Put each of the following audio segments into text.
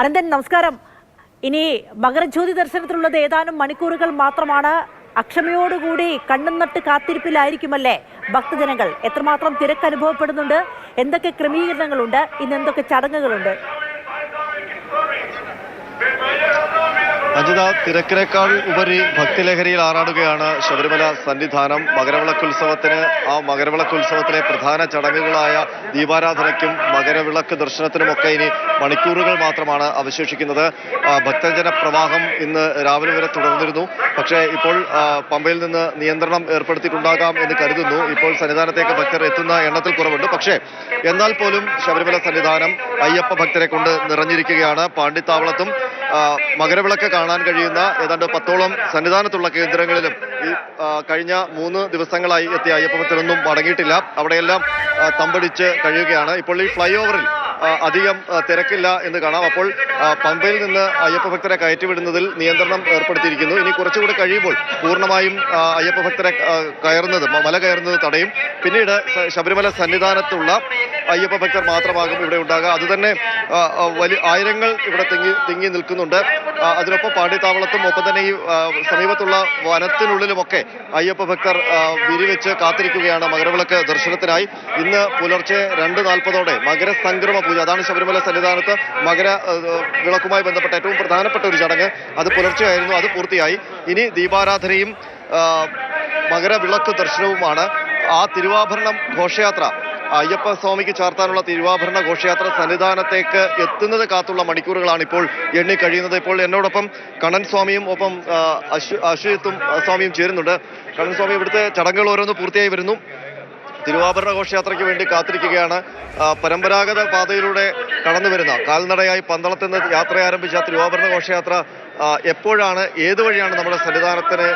അനന്തൻ നമസ്കാരം. ഇനി മകരജ്യോതി ദർശനത്തിലുള്ളത് ഏതാനും മണിക്കൂറുകൾ മാത്രമാണ്. അക്ഷമയോടുകൂടി കണ്ണും കാത്തിരിപ്പിലായിരിക്കുമല്ലേ ഭക്തജനങ്ങൾ? എത്രമാത്രം തിരക്ക് അനുഭവപ്പെടുന്നുണ്ട് എന്തൊക്കെ ക്രമീകരണങ്ങളുണ്ട്? ഇന്ന് എന്തൊക്കെ ചടങ്ങുകളുണ്ട്? അജിത തിരക്കിനേക്കാൾ ഉപരി ഭക്തിലഹരിയിൽ ആറാടുകയാണ് ശബരിമല സന്നിധാനം. മകരവിളക്ക് ഉത്സവത്തിന് ആ മകരവിളക്ക് ഉത്സവത്തിലെ പ്രധാന ചടങ്ങുകളായ ദീപാരാധനയ്ക്കും മകരവിളക്ക് ദർശനത്തിനുമൊക്കെ ഇനി മണിക്കൂറുകൾ മാത്രമാണ് അവശേഷിക്കുന്നത്. ഭക്തജന പ്രവാഹം ഇന്ന് രാവിലെ വരെ തുടർന്നിരുന്നു. പക്ഷേ ഇപ്പോൾ പമ്പയിൽ നിന്ന് നിയന്ത്രണം ഏർപ്പെടുത്തിയിട്ടുണ്ടാകാം എന്ന് കരുതുന്നു. ഇപ്പോൾ സന്നിധാനത്തേക്ക് ഭക്തർ എത്തുന്ന എണ്ണത്തിൽ കുറവുണ്ട്. പക്ഷേ എന്നാൽ പോലും ശബരിമല സന്നിധാനം അയ്യപ്പ ഭക്തരെ കൊണ്ട് നിറഞ്ഞിരിക്കുകയാണ്. പാണ്ഡിത്താവളത്തും മകരവിളക്ക് കാണാൻ കഴിയുന്ന ഏതാണ്ട് പത്തോളം സന്നിധാനത്തുള്ള കേന്ദ്രങ്ങളിലും ഈ കഴിഞ്ഞ മൂന്ന് ദിവസങ്ങളായി എത്തിയ അയ്യപ്പ ഭക്തരൊന്നും മടങ്ങിയിട്ടില്ല. അവിടെയെല്ലാം തമ്പടിച്ച് കഴിയുകയാണ്. ഇപ്പോൾ ഈ ഫ്ലൈ ഓവറിൽ അധികം തിരക്കില്ല എന്ന് കാണാം. അപ്പോൾ പമ്പയിൽ നിന്ന് അയ്യപ്പ ഭക്തരെ കയറ്റിവിടുന്നതിൽ നിയന്ത്രണം ഏർപ്പെടുത്തിയിരിക്കുന്നു. ഇനി കുറച്ചുകൂടി കഴിയുമ്പോൾ പൂർണമായും അയ്യപ്പ ഭക്തരെ കയറുന്നത് മല കയറുന്നത് തടയും. പിന്നീട് ശബരിമല സന്നിധാനത്തുള്ള അയ്യപ്പ ഭക്തർ മാത്രമാകും ഇവിടെ ഉണ്ടാകുക. അതുതന്നെ വലിയ ആയിരങ്ങൾ ഇവിടെ തിങ്ങി തിങ്ങി നിൽക്കുന്നുണ്ട്. അതിനൊപ്പം പാണ്ഡിത്താവളത്തും ഒപ്പം തന്നെ ഈ സമീപത്തുള്ള വനത്തിനുള്ളിലുമൊക്കെ അയ്യപ്പ ഭക്തർ വിരിവെച്ച് കാത്തിരിക്കുകയാണ് മകരവിളക്ക് ദർശനത്തിനായി. ഇന്ന് പുലർച്ചെ രണ്ട് നാൽപ്പതോടെ മകരസംക്രമ പൂജ അതാണ് ശബരിമല സന്നിധാനത്ത് മകര വിളക്കുമായി ബന്ധപ്പെട്ട ഏറ്റവും പ്രധാനപ്പെട്ട ഒരു ചടങ്ങ്. അത് പുലർച്ചെയായിരുന്നു അത് പൂർത്തിയായി. ഇനി ദീപാരാധനയും മകര വിളക്ക് ദർശനവുമാണ്. ആ തിരുവാഭരണം ഘോഷയാത്ര അയ്യപ്പ സ്വാമിക്ക് ചാർത്താനുള്ള തിരുവാഭരണ ഘോഷയാത്ര സന്നിധാനത്തേക്ക് എത്തുന്നത് കാത്തുള്ള മണിക്കൂറുകളാണ് ഇപ്പോൾ എണ്ണി കഴിയുന്നത്. ഇപ്പോൾ എന്നോടൊപ്പം കണ്ണൻ സ്വാമിയും ഒപ്പം അശ്വ സ്വാമിയും ചേരുന്നുണ്ട്. കണ്ണൻ സ്വാമി ഇവിടുത്തെ ചടങ്ങുകൾ ഓരോന്ന് പൂർത്തിയായി വരുന്നു. തിരുവാഭരണ ഘോഷയാത്രയ്ക്ക് വേണ്ടി കാത്തിരിക്കുകയാണ്. പരമ്പരാഗത പാതയിലൂടെ കടന്നു വരുന്ന കാൽനടയായി പന്തളത്ത് നിന്ന് യാത്ര ആരംഭിച്ച തിരുവാഭരണ ഘോഷയാത്ര എപ്പോഴാണ് ഏത് വഴിയാണ് നമ്മുടെ സന്നിധാനത്തിന്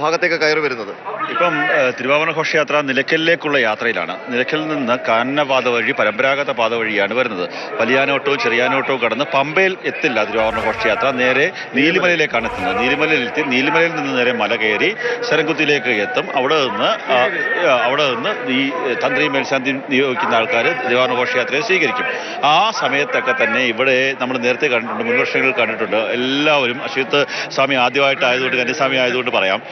ഭാഗത്തേക്ക് കയറി വരുന്നത്? ഇപ്പം തിരുവാവന ഘോഷയാത്ര നിലയ്ക്കലിലേക്കുള്ള യാത്രയിലാണ്. നിലയ്ക്കലിൽ നിന്ന് കാനനപാത വഴി പരമ്പരാഗത പാത വഴിയാണ് വരുന്നത്. വലിയാനോട്ടവും ചെറിയാനോട്ടവും കടന്ന് പമ്പയിൽ എത്തില്ല തിരുവാഭരണ ഘോഷയാത്ര. നേരെ നീലിമലയിലേക്കാണ് എത്തുന്നത്. നീലിമലയിൽ എത്തി നീലിമലയിൽ നിന്ന് നേരെ മല കയറി ശരംകുത്തിയിലേക്ക് എത്തും. അവിടെ നിന്ന് അവിടെ നിന്ന് ഈ തന്ത്രി മേൽശാന്തി നിയോഗിക്കുന്ന ആൾക്കാർ തിരുവാഭരണ ഘോഷയാത്രയെ സ്വീകരിക്കും. ആ സമയത്തൊക്കെ തന്നെ ഇവിടെ നമ്മൾ നേരത്തെ കണ്ടിട്ടുണ്ട് മുൻ വർഷങ്ങളിൽ കണ്ടിട്ടുണ്ട് എല്ലാവരും അശ്വത്ത് സ്വാമി ആദ്യമായിട്ടായതുകൊണ്ട് കന്യസ്വാമി ആയതുകൊണ്ട് പറയാം.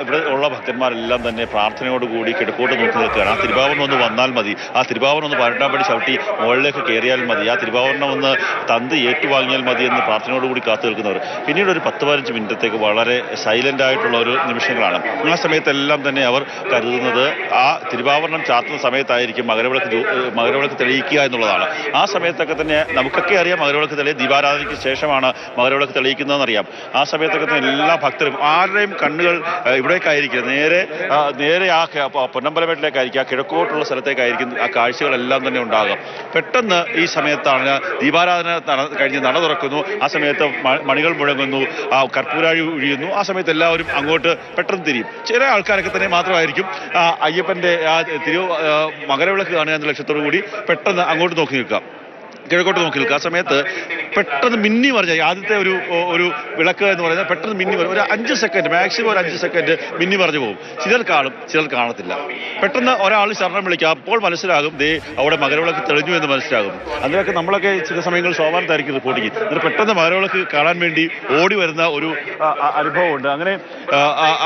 ഇവിടെ ഉള്ള ഭക്തന്മാരെല്ലാം തന്നെ പ്രാർത്ഥനയോടുകൂടി കിടക്കോട്ട് നോക്കി നിൽക്കുകയാണ്. ആ തിരുവാഭരണം ഒന്ന് വന്നാൽ മതി. ആ തിരുവാഭരണം ഒന്ന് പതിനെട്ടാം പടി ചവിട്ടി മുകളിലേക്ക് കയറിയാൽ മതി. ആ തിരുവാവരണം ഒന്ന് തന്ത് ഏറ്റുവാങ്ങിയാൽ മതി എന്ന് പ്രാർത്ഥനയോടുകൂടി കാത്തു നിൽക്കുന്നവർ. പിന്നീട് ഒരു പത്ത് പതിനഞ്ച് മിനിറ്റത്തേക്ക് വളരെ സൈലന്റ് ആയിട്ടുള്ള ഒരു നിമിഷങ്ങളാണ്. ആ സമയത്തെല്ലാം തന്നെ അവർ കരുതുന്നത് ആ തിരുവാവരണം ചാർത്തുന്ന സമയത്തായിരിക്കും മകരവിളക്ക് മകരവിളക്ക് തെളിയിക്കുക എന്നുള്ളതാണ്. ആ സമയത്തൊക്കെ തന്നെ നമുക്കൊക്കെ അറിയാം മകരവിളക്ക് തെളിയ ദീപാരാധനയ്ക്ക് ശേഷമാണ് മകരവിളക്ക് തെളിയിക്കുന്നതെന്ന് അറിയാം ആ സമയത്തൊക്കെ എല്ലാ ഭക്തരും ആരുടെയും കണ്ണുകൾ ഇവിടേക്കായിരിക്കും. നേരെ നേരെ ആ പൊന്നമ്പലമേട്ടിലേക്കായിരിക്കും ആ കിഴക്കോട്ടുള്ള സ്ഥലത്തേക്കായിരിക്കും ആ കാഴ്ചകളെല്ലാം തന്നെ ഉണ്ടാകുക. പെട്ടെന്ന് ഈ സമയത്താണ് ദീപാരാധന കഴിഞ്ഞ് നട തുറക്കുന്നു. ആ സമയത്ത് മണികൾ മുഴങ്ങുന്നു. ആ കർപ്പൂരാഴി ഒഴിയുന്നു ആ സമയത്ത് എല്ലാവരും അങ്ങോട്ട് പെട്ടെന്ന് തിരിയും. ചില ആൾക്കാരൊക്കെ തന്നെ മാത്രമായിരിക്കും അയ്യപ്പന്റെ ആ തിരു മകരവിളക്ക് കാണുക എന്ന ലക്ഷ്യത്തോടു കൂടി പെട്ടെന്ന് അങ്ങോട്ട് നോക്കി നിൽക്കാം കിഴക്കോട്ട് നോക്കി നിൽക്കുക. ആ സമയത്ത് പെട്ടെന്ന് മിന്നി മറിഞ്ഞ ആദ്യത്തെ ഒരു ഒരു വിളക്ക് എന്ന് പറയുന്നത് പെട്ടെന്ന് മിന്നി മറിഞ്ഞ ഒരു അഞ്ച് സെക്കൻഡ് മാക്സിമം ഒരു അഞ്ച് സെക്കൻഡ് മിന്നി മറിഞ്ഞു പോകും. ചിലർ കാണും ചിലർ കാണത്തില്ല. പെട്ടെന്ന് ഒരാൾ ശരണം വിളിക്കുക. അപ്പോൾ മനസ്സിലാകും ദേ അവിടെ മകരവിളക്ക് തെളിഞ്ഞു എന്ന് മനസ്സിലാകും. അതിനൊക്കെ നമ്മളൊക്കെ ചില സമയങ്ങളിൽ സ്വാഭാവികമായിരിക്കും റിപ്പോർട്ടിങ് എന്നിട്ട് പെട്ടെന്ന് മകരവിളക്ക് കാണാൻ വേണ്ടി ഓടി വരുന്ന ഒരു അനുഭവമുണ്ട്. അങ്ങനെ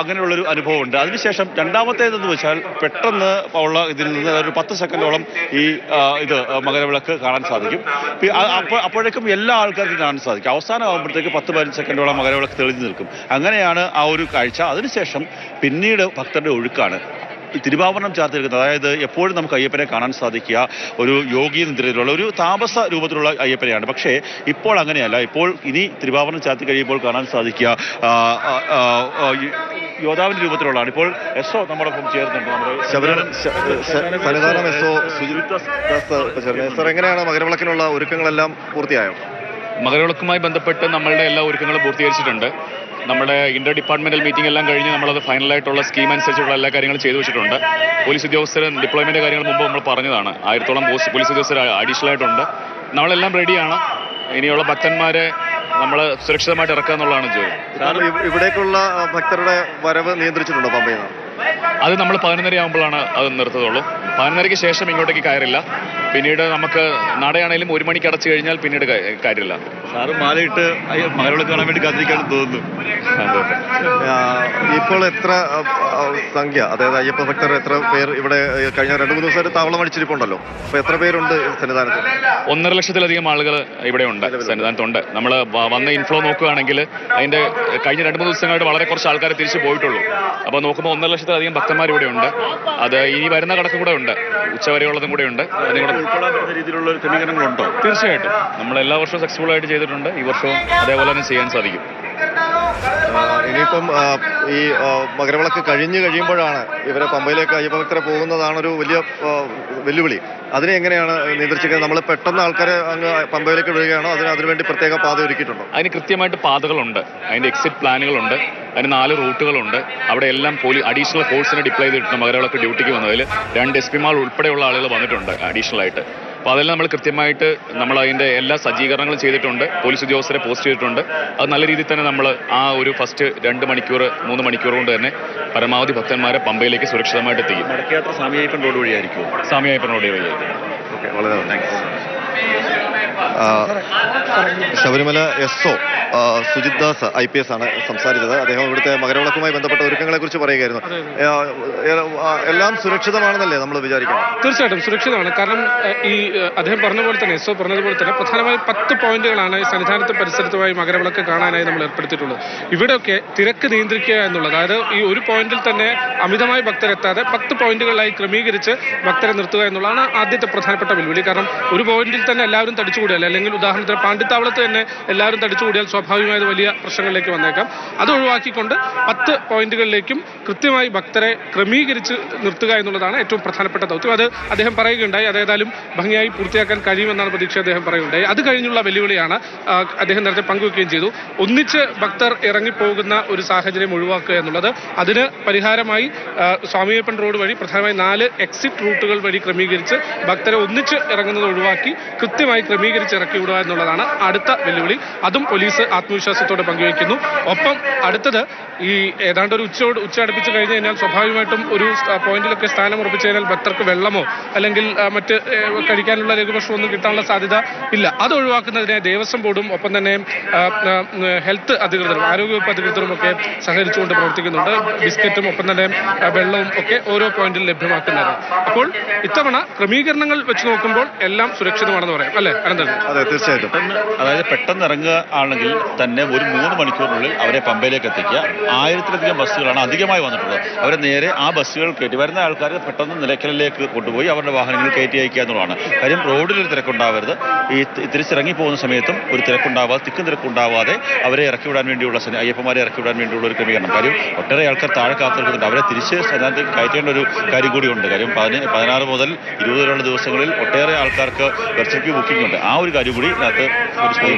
അങ്ങനെയുള്ളൊരു അനുഭവമുണ്ട്. അതിനുശേഷം രണ്ടാമത്തേതെന്ന് വെച്ചാൽ പെട്ടെന്ന് ഉള്ള ഇതിൽ നിന്ന് ഒരു പത്ത് സെക്കൻഡോളം ഈ ഇത് മകരവിളക്ക് കാണാൻ സാധിക്കും. അപ്പോഴേക്കും എല്ലാ ആൾക്കാർക്കും കാണാൻ സാധിക്കും. അവസാനം ആകുമ്പോഴത്തേക്ക് പത്ത് പതിനഞ്ച് സെക്കൻഡോളം മകരവിളക്ക് തെളിഞ്ഞു നിൽക്കും. അങ്ങനെയാണ് ആ ഒരു കാഴ്ച. അതിനുശേഷം പിന്നീട് ഭക്തരുടെ ഒഴുക്കാണ്. തിരുവാഭരണം ചാർത്തിരിക്കുന്നത്. അതായത് എപ്പോഴും നമുക്ക് അയ്യപ്പനെ കാണാൻ സാധിക്കുക. ഒരു യോഗി നിദ്രയിലുള്ള ഒരു താമസ രൂപത്തിലുള്ള അയ്യപ്പനെയാണ്. പക്ഷേ ഇപ്പോൾ അങ്ങനെയല്ല. ഇപ്പോൾ ഇനി തിരുവാഭരണം ചാർത്തി കഴിയുമ്പോൾ കാണാൻ സാധിക്കുക. യോദ്ധാവിന്റെ രൂപത്തിലുള്ളതാണ്. ഇപ്പോൾ എസ് ഒ നമ്മോടൊപ്പം ചേർന്നുണ്ട് നമ്മുടെ എങ്ങനെയാണ് മകരവിളക്കിനുള്ള ഒരുക്കങ്ങളെല്ലാം പൂർത്തിയായോ? മകരവിളക്കുമായി ബന്ധപ്പെട്ട് നമ്മളുടെ എല്ലാ ഒരുക്കങ്ങളും പൂർത്തീകരിച്ചിട്ടുണ്ട്. നമ്മുടെ ഇന്റർ ഡിപ്പാർട്ട്മെന്റൽ മീറ്റിംഗ് എല്ലാം കഴിഞ്ഞ് നമ്മളത് ഫൈനലായിട്ടുള്ള സ്കീം അനുസരിച്ചുള്ള എല്ലാ കാര്യങ്ങളും ചെയ്തു വെച്ചിട്ടുണ്ട്. പോലീസ് ഉദ്യോഗസ്ഥർ ഡിപ്ലോയ്മെന്റ് കാര്യങ്ങൾ മുമ്പ് നമ്മൾ പറഞ്ഞതാണ്. ആയിരത്തോളം പോലീസ് ഉദ്യോഗസ്ഥർ അഡീഷണൽ ആയിട്ടുണ്ട്. നമ്മളെല്ലാം റെഡിയാണ് ഇനിയുള്ള ഭക്തന്മാരെ നമ്മൾ സുരക്ഷിതമായിട്ട് ഇറക്കുക എന്നുള്ളതാണ് ജോലി. ഇവിടേക്കുള്ള ഭക്തരുടെ വരവ് നിയന്ത്രിച്ചിട്ടുണ്ടോ പമ്പയിൽ അത് നമ്മൾ പതിനൊന്നര ആകുമ്പോഴാണ് അത് നിർത്തത്തുള്ളൂ പതിനൊന്നരയ്ക്ക് ശേഷം ഇങ്ങോട്ടേക്ക് കയറില്ല. പിന്നീട് നമുക്ക് നടയാണേലും ഒരു മണിക്ക് അടച്ചു കഴിഞ്ഞാൽ പിന്നീട് കാര്യമില്ല. കയറില്ല സാറ് മാലയിട്ട് മകളോട് കാണാൻ വേണ്ടി കാത്തിരിക്കാനും തോന്നുന്നു. ഇപ്പോൾ എത്ര സംഖ്യ? അതായത് അയ്യപ്പ ഭക്തർ എത്ര പേർ ഇവിടെ കഴിഞ്ഞ രണ്ട് മൂന്ന് ദിവസമായിട്ട് താവളം അടിച്ചിരിപ്പുണ്ടല്ലോ. അപ്പൊ എത്ര പേരുണ്ട് സന്നിധാനത്ത്? ഒന്നര ലക്ഷത്തിലധികം ആളുകൾ ഇവിടെ ഉണ്ട് സന്നിധാനത്തുണ്ട്. നമ്മൾ വന്ന ഇൻഫ്ലോ നോക്കുകയാണെങ്കിൽ അതിന്റെ കഴിഞ്ഞ രണ്ട് മൂന്ന് ദിവസങ്ങളായിട്ട് വളരെ കുറച്ച് ആൾക്കാർ തിരിച്ചു പോയിട്ടുള്ളൂ. അപ്പൊ നോക്കുമ്പോൾ ഒന്നര ലക്ഷത്തിലധികം ഭക്തന്മാർ ഇവിടെ ഉണ്ട് അത് ഇനി വരുന്ന കണക്കും കൂടെ ഉണ്ട്. ഉച്ചവരെയുള്ളതും കൂടെ ഉണ്ട്. തീർച്ചയായിട്ടും. നമ്മൾ എല്ലാ വർഷവും സക്സസ്ഫുൾ ആയിട്ട് ചെയ്തിട്ടുണ്ട്. ഈ വർഷവും അതേപോലെ തന്നെ ചെയ്യാൻ സാധിക്കും. ഇനിയിപ്പം ഈ മകരവിളക്ക് കഴിഞ്ഞു കഴിയുമ്പോഴാണ് ഇവരെ പമ്പയിലേക്ക് അയ്യപ്പ ഭക്തരെ പോകുന്നതാണ് ഒരു വലിയ വെല്ലുവിളി. അതിനെ എങ്ങനെയാണ് നിയന്ത്രിച്ചിരിക്കുന്നത്? നമ്മൾ പെട്ടെന്ന് ആൾക്കാരെ അങ്ങ് പമ്പയിലേക്ക് വിടുകയാണോ? അതിന് അതിനുവേണ്ടി പ്രത്യേക പാത ഒരുക്കിയിട്ടുണ്ടോ? അതിന് കൃത്യമായിട്ട് പാതകളുണ്ട്. അതിന്റെ എക്സിറ്റ് പ്ലാനുകളുണ്ട് അതിന് നാല് റൂട്ടുകളുണ്ട്. അവിടെ എല്ലാം പോലീസ് അഡീഷണൽ ഫോഴ്സിനെ ഡിപ്ലോയ് ചെയ്തിട്ടുണ്ട് മകരവിളക്ക് ഡ്യൂട്ടിക്ക് വന്നതിൽ രണ്ട് എസ് പിമാർ ഉൾപ്പെടെയുള്ള ആളുകൾ വന്നിട്ടുണ്ട് അഡീഷണൽ ആയിട്ട്. അപ്പോൾ അതെല്ലാം നമ്മൾ കൃത്യമായിട്ട് നമ്മൾ അതിന്റെ എല്ലാ സജ്ജീകരണങ്ങളും ചെയ്തിട്ടുണ്ട്. പോലീസ് ഉദ്യോഗസ്ഥരെ പോസ്റ്റ് ചെയ്തിട്ടുണ്ട്. അത് നല്ല രീതിയിൽ തന്നെ നമ്മൾ ആ ഒരു ഫസ്റ്റ് രണ്ട് മണിക്കൂർ മൂന്ന് മണിക്കൂർ കൊണ്ട് തന്നെ പരമാവധി ഭക്തന്മാരെ പമ്പയിലേക്ക് സുരക്ഷിതമായിട്ട് എത്തിക്കും. സ്വാമിയപ്പൻ റോഡ് വഴിയായിരിക്കും റോഡ് ഓക്കെ വളരെ thanks Sabarimala S O Sujith Das I P S ആണ് സംസാരിച്ചത്. അദ്ദേഹം ഇവിടുത്തെ മകരവിളക്കുമായി ബന്ധപ്പെട്ട ഒരുക്കങ്ങളെ കുറിച്ച് പറയുകയായിരുന്നു എല്ലാം സുരക്ഷിതമാണെന്നല്ലേ നമ്മൾ വിചാരിക്കണം? തീർച്ചയായിട്ടും സുരക്ഷിതമാണ്. കാരണം ഈ അദ്ദേഹം പറഞ്ഞ പോലെ തന്നെ എസ് ഒ പറഞ്ഞതുപോലെ തന്നെ പ്രധാനമായി പത്ത് പോയിന്റുകളാണ് സന്നിധാനത്തെ പരിസരത്തുമായി മകരവിളക്ക് കാണാനായി നമ്മൾ ഏർപ്പെടുത്തിയിട്ടുള്ളത്. ഇവിടെയൊക്കെ തിരക്ക് നിയന്ത്രിക്കുക എന്നുള്ളത് അതായത് ഈ ഒരു പോയിന്റിൽ തന്നെ അമിതമായി ഭക്തരെത്താതെ പത്ത് പോയിന്റുകളായി ക്രമീകരിച്ച് ഭക്തരെ നിർത്തുക എന്നുള്ളതാണ് ആദ്യത്തെ പ്രധാനപ്പെട്ട വെല്ലുവിളി. കാരണം ഒരു പോയിന്റിൽ തന്നെ എല്ലാവരും തടിച്ചുകൂടിയാൽ അല്ലെങ്കിൽ ഉദാഹരണത്തിന് പാണ്ടിത്താവളത്ത് തന്നെ എല്ലാവരും തടിച്ചുകൂടിയാൽ സ്വാഭാവികമായത് വലിയ പ്രശ്നങ്ങളിലേക്ക് വന്നേക്കാം. അത് ഒഴിവാക്കിക്കൊണ്ട് പത്ത് പോയിന്റുകളിലേക്കും കൃത്യമായി ഭക്തരെ ക്രമീകരിച്ച് നിർത്തുക എന്നുള്ളതാണ് ഏറ്റവും പ്രധാനപ്പെട്ട ദൗത്യം. അത് അദ്ദേഹം പറയുകയുണ്ടായി. അതേതായാലും ഭംഗിയായി പൂർത്തിയാക്കാൻ കഴിയുമെന്നാണ് പ്രതീക്ഷ അദ്ദേഹം പറയുകയുണ്ടായി. അത് കഴിഞ്ഞുള്ള വെല്ലുവിളിയാണ് അദ്ദേഹം നേരത്തെ പങ്കുവെക്കുകയും ചെയ്തു. ഒന്നിച്ച് ഭക്തർ ഇറങ്ങിപ്പോകുന്ന ഒരു സാഹചര്യം ഒഴിവാക്കുക എന്നുള്ളത് അതിന് പരിഹാരമായി സ്വാമിയപ്പൻ റോഡ് വഴി പ്രധാനമായി നാല് എക്സിറ്റ് റൂട്ടുകൾ വഴി ക്രമീകരിച്ച് ഭക്തരെ ഒന്നിച്ച് ഇറങ്ങുന്നത് ഒഴിവാക്കി കൃത്യമായി ക്രമീകരിച്ച് ഇറക്കി വിടുക എന്നുള്ളതാണ് അടുത്ത വെല്ലുവിളി. അതും പോലീസ് ആത്മവിശ്വാസത്തോടെ പങ്കുവയ്ക്കുന്നു. ഒപ്പം അടുത്തത് ഈ ഏതാണ്ട് ഒരു ഉച്ചയോട് ഉച്ച അടുപ്പിച്ച് കഴിഞ്ഞ് കഴിഞ്ഞാൽ സ്വാഭാവികമായിട്ടും ഒരു പോയിന്റിലൊക്കെ സ്ഥാനം ഉറപ്പിച്ചു കഴിഞ്ഞാൽ ഭക്തർക്ക് വെള്ളമോ അല്ലെങ്കിൽ മറ്റ് കഴിക്കാനുള്ള ലഘുഭക്ഷണം ഒന്നും കിട്ടാനുള്ള സാധ്യത ഇല്ല. അത് ഒഴിവാക്കുന്നതിനെ ദേവസ്വം ബോർഡും ഒപ്പം തന്നെ ഹെൽത്ത് അധികൃതരും ആരോഗ്യവകുപ്പ് അധികൃതരും ഒക്കെ സഹകരിച്ചുകൊണ്ട് പ്രവർത്തിക്കുന്നുണ്ട്. ബിസ്ക്കറ്റും ഒപ്പം തന്നെ വെള്ളവും ഒക്കെ ഓരോ പോയിന്റിൽ ലഭ്യമാക്കുന്നതാണ്. അപ്പോൾ ഇത്തവണ ക്രമീകരണങ്ങൾ വെച്ച് നോക്കുമ്പോൾ എല്ലാം സുരക്ഷിതമാണെന്ന് പറയാം. അല്ലേ? അനന്തൻ? അതെ തീർച്ചയായിട്ടും. അതായത് പെട്ടെന്ന് ഇറങ്ങുക ആണെങ്കിൽ തന്നെ ഒരു മൂന്ന് മണിക്കൂറിനുള്ളിൽ അവരെ പമ്പയിലേക്ക് എത്തിക്കുക. ആയിരത്തിലധികം ബസ്സുകളാണ് അധികമായി വന്നിട്ടുള്ളത്. അവരെ നേരെ ആ ബസ്സുകൾ കയറ്റി. വരുന്ന ആൾക്കാർ പെട്ടെന്ന് നിലയ്ക്കലിലേക്ക് കൊണ്ടുപോയി അവരുടെ വാഹനങ്ങൾ കയറ്റി അയക്കുക എന്നുള്ളതാണ്. കാര്യം റോഡിൽ ഒരു തിരക്കുണ്ടാവരുത്. ഈ തിരിച്ചിറങ്ങി പോകുന്ന സമയത്തും ഒരു തിരക്കുണ്ടാവാതെ തിക്കും തിരക്കുണ്ടാവാതെ അവരെ ഇറക്കി വിടാൻ വേണ്ടിയുള്ള അയ്യപ്പന്മാരെ ഇറക്കി വിടാൻ വേണ്ടിയുള്ള ഒരു ക്രമീകരണം. കാര്യം ഒട്ടേറെ ആൾക്കാർ താഴെ കാത്തിരിക്കുന്നുണ്ട്. അവരെ തിരിച്ച് സ്ഥലത്തേക്ക് കയറ്റേണ്ട ഒരു കാര്യം കൂടിയുണ്ട് കാര്യം പതിനാറ് മുതൽ ഇരുപത് വരെയുള്ള ദിവസങ്ങളിൽ ഒട്ടേറെ ആൾക്കാർക്ക് വെർച്വൽ ബുക്കിംഗ് ഉണ്ട്. ആ ഒരു കാര്യം കൂടി ഇതിനകത്ത് ഒരു